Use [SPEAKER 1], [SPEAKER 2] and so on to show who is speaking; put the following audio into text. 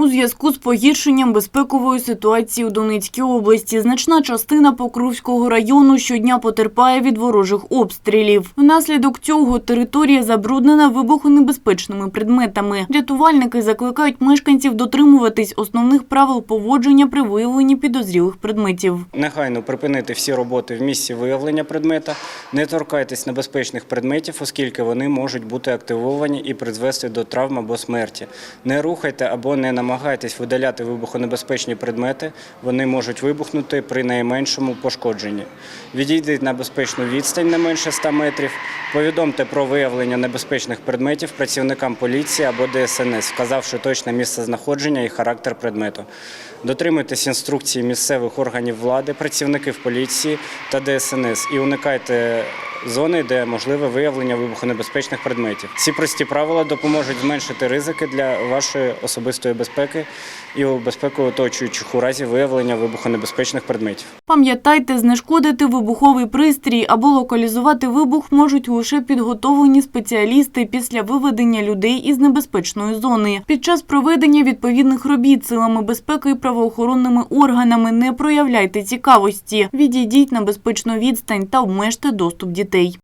[SPEAKER 1] У зв'язку з погіршенням безпекової ситуації у Донецькій області значна частина Покровського району щодня потерпає від ворожих обстрілів. Внаслідок цього територія забруднена вибухонебезпечними предметами. Рятувальники закликають мешканців дотримуватись основних правил поводження при виявленні підозрілих предметів.
[SPEAKER 2] Негайно припинити всі роботи в місці виявлення предмета, не торкайтесь небезпечних предметів, оскільки вони можуть бути активовані і призвести до травм або смерті. Не рухайте або не намагайтесь видаляти вибухонебезпечні предмети, вони можуть вибухнути при найменшому пошкодженні. Відійдіть на безпечну відстань не менше 100 метрів, повідомте про виявлення небезпечних предметів працівникам поліції або ДСНС, вказавши точне місце знаходження і характер предмету. Дотримуйтесь інструкцій місцевих органів влади, працівників поліції та ДСНС і уникайте зони, де можливе виявлення вибухонебезпечних предметів. Ці прості правила допоможуть зменшити ризики для вашої особистої безпеки і безпеки оточуючих у разі виявлення вибухонебезпечних предметів.
[SPEAKER 1] Пам'ятайте, знешкодити вибуховий пристрій або локалізувати вибух можуть лише підготовлені спеціалісти після виведення людей із небезпечної зони. Під час проведення відповідних робіт силами безпеки і правоохоронними органами не проявляйте цікавості. Відійдіть на безпечну відстань та обмежте доступ дітей.